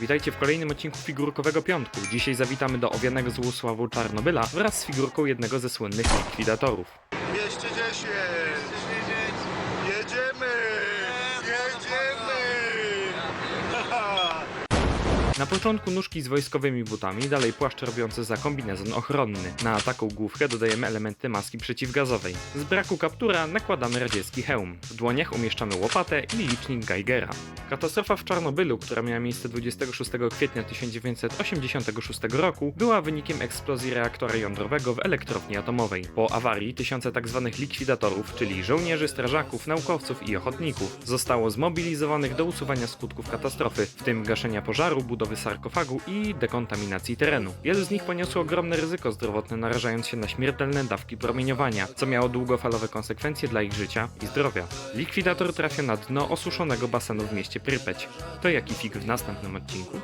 Witajcie w kolejnym odcinku Figurkowego Piątku. Dzisiaj zawitamy do owianego złosławu Czarnobyla wraz z figurką jednego ze słynnych likwidatorów. 210! Jedziemy! Jedziemy! Na początku nóżki z wojskowymi butami, dalej płaszcz robiący za kombinezon ochronny. Na taką główkę dodajemy elementy maski przeciwgazowej. Z braku kaptura nakładamy radziecki hełm. W dłoniach umieszczamy łopatę i licznik Geigera. Katastrofa w Czarnobylu, która miała miejsce 26 kwietnia 1986 roku, była wynikiem eksplozji reaktora jądrowego w elektrowni atomowej. Po awarii tysiące tzw. likwidatorów, czyli żołnierzy, strażaków, naukowców i ochotników, zostało zmobilizowanych do usuwania skutków katastrofy, w tym gaszenia pożaru, budowy sarkofagu i dekontaminacji terenu. Wielu z nich poniosło ogromne ryzyko zdrowotne, narażając się na śmiertelne dawki promieniowania, co miało długofalowe konsekwencje dla ich życia i zdrowia. Likwidator trafia na dno osuszonego basenu w mieście Prypeć. To jaki fig w następnym odcinku?